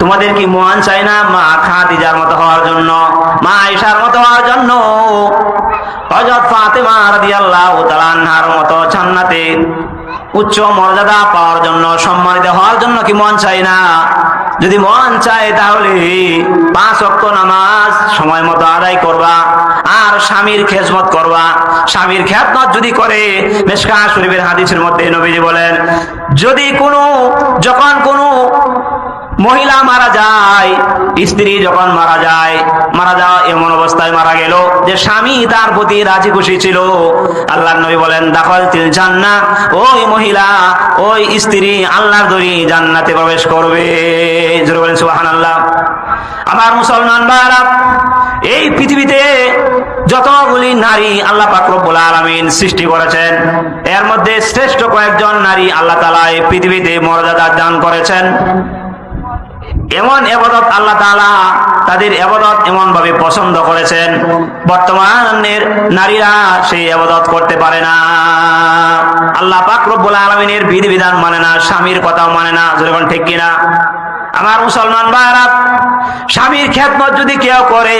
তোমাদের কি মন চাই না মা খাদিজার মতো হওয়ার জন্য, মা আয়েশার মতো হওয়ার জন্য? হযরত ফাতেমা রাদিয়াল্লাহু তাআলা মতো জান্নাতে উচ্চ মর্যাদা পাওয়ার জন্য, সম্মানিত হওয়ার জন্য কি মন চাই না? যদি মন চায় তাহলে পাঁচ অক্ট নামাজ সময় মতো আদায় করবা, আর স্বামীর খেজমত করবা। স্বামীর খেদমত যদি করে মেশকা শরীফের হাদিসের মধ্যে নবীজি বলেন, যদি কোনো, যখন কোনো মহিলা মারা যায়, স্ত্রী যখন মারা যায়, মারা যাওয়া এমন অবস্থায় মারা গেল যে স্বামী তার প্রতি রাজি খুশি ছিল। আল্লাহ নবী বলেন, দাখল তিল জান্না ওই মহিলা, ওই স্ত্রী আল্লাহর দরি জান্নাতে প্রবেশ করবে। বলেন, সুবহানাল্লাহ। আমার মুসলমান ভাইরা এই পৃথিবীতে যতগুলি নারী আল্লাহ পাক রব্বুল আলামিন সৃষ্টি করেছেন, এর মধ্যে শ্রেষ্ঠ কয়েকজন নারী আল্লাহ তাআলা এই পৃথিবীতে মর্যাদা দান করেছেন। এমন এবাদত আল্লাহ তাদের এবাদত এমন ভাবে পছন্দ করেছেন। বর্তমানের নারীরা সেই এবাদত করতে পারে না। আল্লাহ পাক রব্বুল আলামিনের বিধিবিধান মানে না, স্বামীর কথাও মানে না যখন ঠিক কিনা। আমার মুসলমান ভাইরা স্বামীর খেদমত যদি কেউ করে,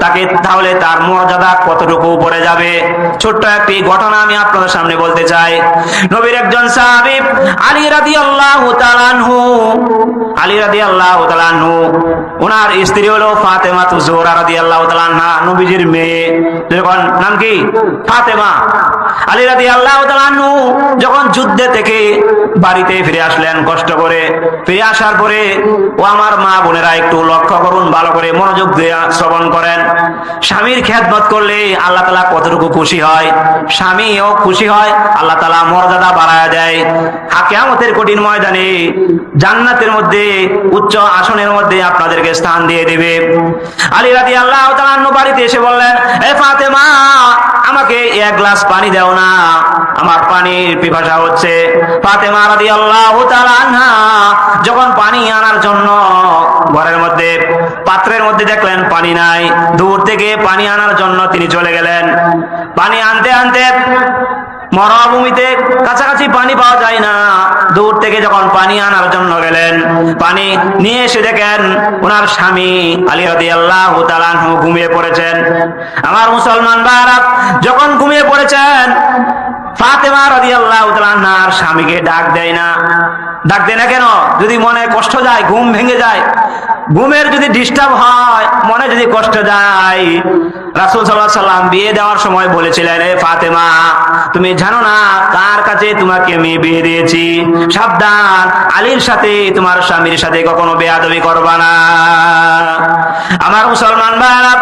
তাকে তাহলে তার মর্যাদা কতটুকু উপরে যাবে? ছোট্ট একটি ঘটনা আমি আপনাদের সামনে বলতে চাই। নবীর একজন সাহাবী, আলী রাদিয়াল্লাহু তাআলা আনহু, আলী রাদিয়াল্লাহু তাআলা আনহু ওনার স্ত্রী হলো ফাতেমা তু জোহরা রাদিয়াল্লাহু তাআলা আনহা, নবীজির মেয়ে। যখন নাম কি? ফাতেমা। আলী রাদিয়াল্লাহু তাআলা আনহু যখন যুদ্ধে থেকে বাড়িতে ফিরে আসলেন কষ্ট করে, ফিরে আসার পরে ও আমার মা বোনেরা একটু লক্ষ্য করুন, ভালো করে মনোযোগ দিয়ে শ্রবণ করেন। স্বামীর খেদমত করলে আল্লাহ তালা কতটুকু খুশি হয়? স্বামীও খুশি হয়, আল্লাহ তালা মর্যাদা বাড়ায় দেয়। হাকিয়ামতের কঠিন ময়দানে জান্নাতের মধ্যে, উচ্চ আসনের মধ্যে আপনাদেরকে স্থান দিয়ে দেবে। আলী রাদি আল্লাহ তালান্ন বাড়িতে এসে বললেন, এ ফাতেমা আমাকে এক গ্লাস পানি দাও না। আমার পানির পিপাসা হচ্ছে। ফাতেমা রাদিয়াল্লাহু আল্লাহ আনহা যখন পানি আনার জন্য ঘরের মধ্যে, পাত্রের মধ্যে দেখলেন পানি নাই, দূর থেকে পানি আনার জন্য তিনি চলে গেলেন। পানি আনতে আনতে মরুভূমিতে কাছাকাছি পানি পাওয়া যায় না। দূর থেকে যখন পানি আনার জন্য গেলেন, পানি নিয়ে এসে দেখেন ওনার স্বামী আলী রাদি আল্লাহ ঘুমিয়ে পড়েছেন। আমার মুসলমান ভাইরা, যখন ঘুমিয়ে পড়েছেন, ফাতেমা রাদি আল্লাহ স্বামীকে ডাক দেয় না। ডাক দেয় না কেন? যদি মনে কষ্ট যায়, ঘুম ভেঙে যায়, ঘুমের যদি ডিস্টার্ব হয়, মনে যদি কষ্ট যায়, রাসুল সাল্লাহ সাল্লাম বিয়ে দেওয়ার সময় বলেছিলেন, এ ফাতেমা, তুমি জানো না কার কাছে তোমাকে আমি বিয়ে দিয়েছি? সাবধান, আলীর সাথে, তোমার স্বামীর সাথে কখনো বেয়াদবি করবা না। আমার মুসলমান ভাইরা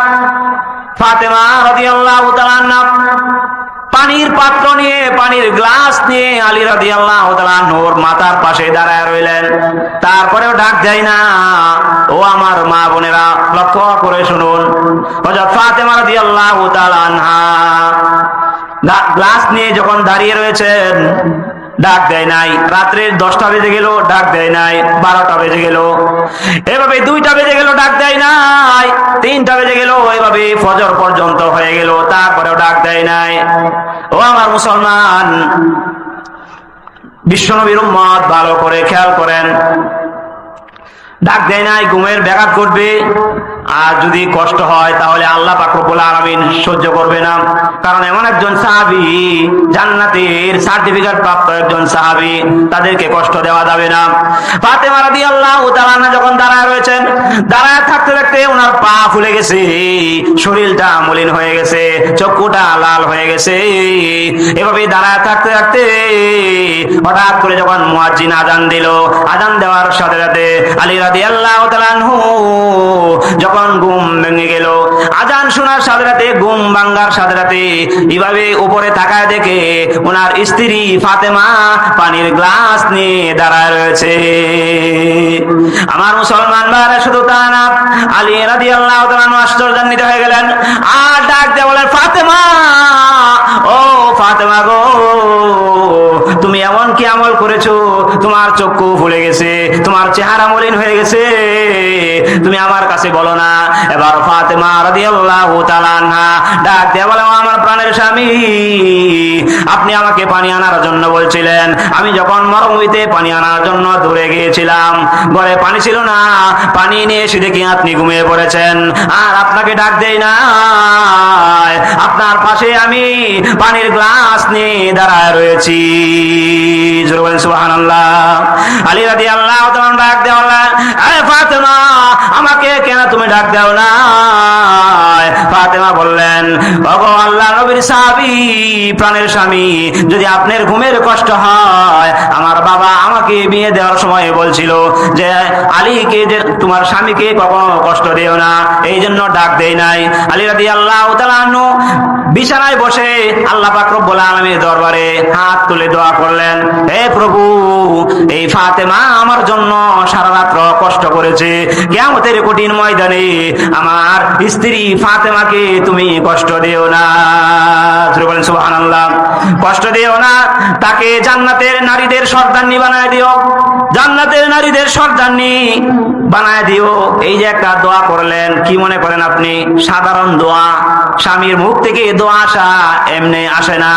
ফাতেমা রাদিয়াল্লাহু তাআলা পানির পাত্র নিয়ে, পানির গ্লাস নিয়ে আলী রাদি আল্লাহ নোর মাথার পাশে দাঁড়ায় রইলেন। তারপরেও ডাক যায় না। ও আমার মা বোনেরা, লক্ষ্য করে শুনুন। ফাতেমা রাদিয়াল্লাহু আল্লাহ গ্লাস নিয়ে যখন দাঁড়িয়ে রয়েছেন ডাক দেয় নাই। রাত্রে দশটা বেজে গেল, ডাক দেয় নাই। বারোটা বেজে গেল। এভাবে দুইটা বেজে গেল, ডাক দেয় নাই। তিনটা বেজে গেল, এভাবে ফজর পর্যন্ত হয়ে গেল, তারপরেও ডাক দেয় নাই। ও আমার মুসলমান, বিশ্বনবীর উম্মত ভালো করে খেয়াল করেন। ডাক দেয় নাই, ঘুমের ব্যাঘাত করবে আর যদি কষ্ট হয়, তাহলে আল্লাহ পাকরবুল আলমিন সহ্য করবে না। কারণ এমন একজন সাহাবি, জান্নাতের সার্টিফিকেট প্রাপ্ত একজন সাহাবি, তাদেরকে কষ্ট দেওয়া যাবে না। পাতে মারা দিয়ে আল্লাহ তালানা যখন দাঁড়ায় রয়েছেন, দাঁড়ায় থাকতে থাকতে ওনার পা ফুলে গেছে, শরীরটা মলিন হয়ে গেছে, চক্ষুটা লাল হয়ে গেছে। এভাবে দাঁড়ায় থাকতে থাকতে হঠাৎ করে যখন মুয়াজ্জিন আজান দিল আজান দেওয়ার সাথে সাথে আলী রাদি আল্লাহ যখন ঘুম ভেঙে গেল আজান শোনার সাথে সাথে ঘুম ভাঙ্গার সাথে সাথে এভাবে উপরে তাকায় দেখে ওনার স্ত্রী ফাতেমা পানির গ্লাস নিয়ে দাঁড়ায় রয়েছে। আমার মুসলমান ভাইরা, শুধু তা না, আলী রাদি আল্লাহ আশ্চর্যান্বিত হয়ে গেলেন। আর ডাক দিয়ে বলেন, ফাতেমা, ও ফাতেমা গো, তুমি এমন কি আমল করেছ? তোমার চক্ষু ফুলে গেছে, তোমার চেহারা মলিন হয়ে গেছে। তুমি আমার কাছে বলো না। এবার ফাতেমা রাদিয়াল্লাহু তাআলা ডাক দিয়ে বলে আমার প্রাণের স্বামী, আপনি আমাকে পানি আনার জন্য বলছিলেন। আমি যখন মরুভূমিতে পানি আনার জন্য দূরে গিয়েছিলাম, ঘরে পানি ছিল না, পানি নিয়ে এসে দেখি আপনি ঘুমিয়ে পড়েছেন। আর আপনাকে ডাক দেই না আপনার পাশে আমি পানির গ্লাস নিয়ে দাঁড়ায় রয়েছি। সুবহানাল্লাহ। আলী রাদিয়াল্লাহু তাআলা ডাক দেওয়া ফাতেমা আমাকে কেন তুমি ডাক দাও না? ফাতেমা বললেন, ওগো আল্লাহ নবীর সাহাবী, প্রাণের স্বামী, যদি আপনার ঘুমের কষ্ট হয়, আমার বাবা আমাকে বিয়ে দেওয়ার সময় বলছিল যে, আলীকে যে তোমার স্বামীকে কখনো কষ্ট দিও না এই জন্য ডাক দেই নাই। আলী রাদি আল্লাহ বিছানায় বসে আল্লাহ পাক রব্বুল আলামিনের দরবারে হাত তুলে দোয়া করলেন, হে প্রভু, এই ফাতেমা আমার জন্য সারা রাত্র কষ্ট করেছে। কিয়ামতের কঠিন ময়দানে আমার স্ত্রী ফাতেমাকে তুমি কষ্ট দিও না। জোরে বলেন, সুবহানাল্লাহ। কষ্ট দিও না, তাকে জান্নাতের নারীদের সর্দারনি বানায় দিও। জান্নাতের নারীদের সর্দারনি বানায় দিও। এই যে একটা দোয়া করলেন, কি মনে করেন আপনি? সাধারণ দোয়া। স্বামীর মুখ থেকে দোয়া আসা এমনি আসে না।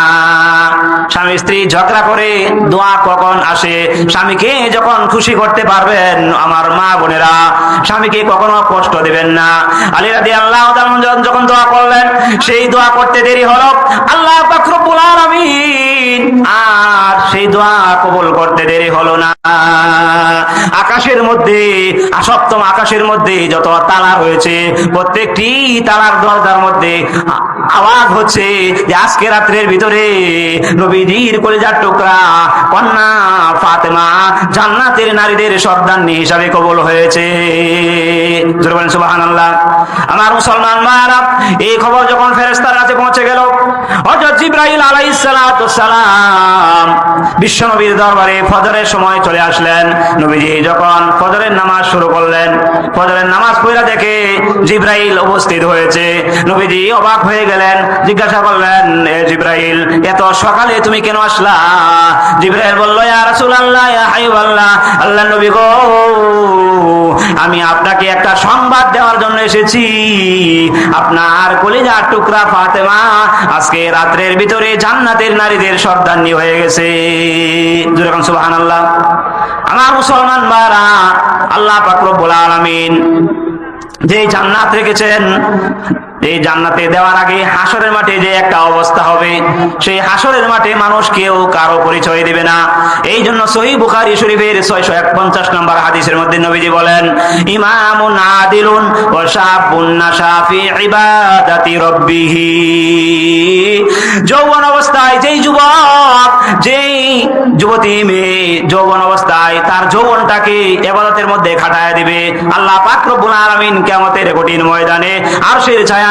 স্বামী স্ত্রী ঝগড়া করে দোয়া কখন আসে? স্বামীকে যখন খুশি করতে পারবেন, আমার মা বোনেরা, স্বামীকে কখনো কষ্ট দেবেন না। আলী রাদি আল্লাহ যখন দোয়া করলেন, সেই দোয়া করতে দেরি হলো। আল্লাহ পাক রব্বুল আলামিন। আর সেই দোয়া কবুল করতে দেরি হলো না। আকাশের মধ্যে সপ্তম আকাশের মধ্যে যত তালা রয়েছে, প্রত্যেকটি তালার দরজার মধ্যে আওয়াজ হচ্ছে যে আজকে রাত্রের ভিতরে নবীজির কলিজার টুকরা কন্যা ফাতেমা জান্নাতের নারীদের সর্দান্নি হিসাবে কবল হয়েছে। আমার মুসলমান মারা এই খবর যখন ফেরেস্তার কাছে পৌঁছে গেল, হযরত জিবরাইল আলাইহিস সালাতু সালাম বিশ্ব নবীর দরবারে ফজরের সময় চলে আসলেন। নবীজি যখন ফজরের নামাজ শুরু করলেন, ফজরের নামাজ পড়া দেখে জিব্রাইল উপস্থিত হয়েছে। নবীজি অবাক হয়ে গেলেন, জিজ্ঞাসা করলেন, এ জিব্রাইল, এত সকালে তুমি কেন আসলা? জিব্রাইল বলল, ইয়া রাসূলুল্লাহ, ইয়া হাবিবাল্লাহ, আল্লাহ নবী গো, আমি আপনাকে একটা সংবাদ দেওয়ার জন্য এসেছি। আপনার কলিজার টুকরা ফাতেমা আজকে রাত্রের ভিতরে জান্নাতের নারীদের সর্দান্নি হয়ে গেছে। যেরকম সুবাহান আল্লাহ আমার মুসলমান বারা আল্লাহ পাকর বোলা আলামিন যে জান্নাত রেখেছেন এই জান্নাতে দেওয়ার আগে হাসরের মাঠে যে একটা অবস্থা হবে, সেই হাসরের মাঠে মানুষ কেউ কারও পরিচয় দিবে না। এই জন্য সহি বুখারি শরীফের ছয়শো এক পঞ্চাশ নম্বর হাদিসের মধ্যে নবীজি বলেন আদিলুন ও শাবুন নাশা ফি ইবাদাতি রাব্বিহি। যৌবন অবস্থায় যেই যুবক, যেই যুবতী মেয়ে যৌবন অবস্থায় তার যৌবনটাকে এবাদতের মধ্যে খাটায় দিবে। আল্লাহ পাক রব্বুল আলামিন কঠিন ময়দানে আরশের ছায়ার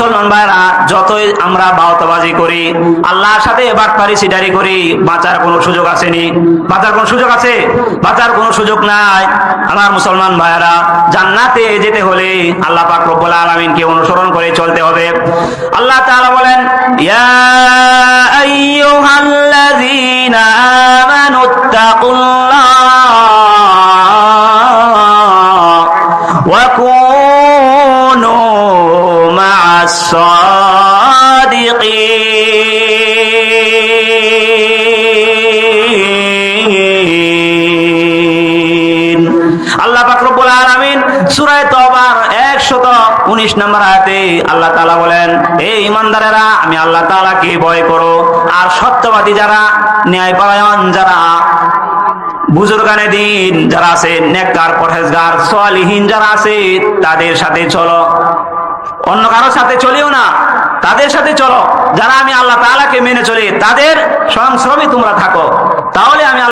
মুসলমান ভাইরা যতই আমরা বাউতাবাজি করি, আল্লাহর সাথে বাটপারি সিটারি করি, বাঁচার কোনো সুযোগ আসেনি। বাঁচার কোনো সুযোগ আছে? বাঁচার কোনো সুযোগ নাই। আমার মুসলমান ভাইরা জান্নাতে যেতে হলে আল্লাহ পাক রব্বুল আলামিনকে অনুসরণ করে চলতে হবে। আল্লাহ তাআলা বলেন, ইয়া আইয়ুহাল্লাযীনা আমানুত্তাকুল্লাহ ওয়া মা'আস আল্লাহ পাক রব্বুল আলামিন সূরা তওবার 100 উনিশ নম্বর আয়াতে আল্লাহ বলেন ইমানদারেরা আমি আল্লাহ তাআলাকে ভয় করো। আর সত্যবাদী যারা, ন্যায়পরায়ণ যারা, বুজুর্গানে দিন যারা আছে নেককার পরহেজগার সোয়ালিহীন যারা আছে তাদের সাথে চলো। অন্য কারোর সাথে চলিও না। তাদের সাথে চলো। যারা আমি আল্লাহ তালাকে মেনে চলি, তাদের সংশ্রমে তোমরা থাকো। তাহলে আমি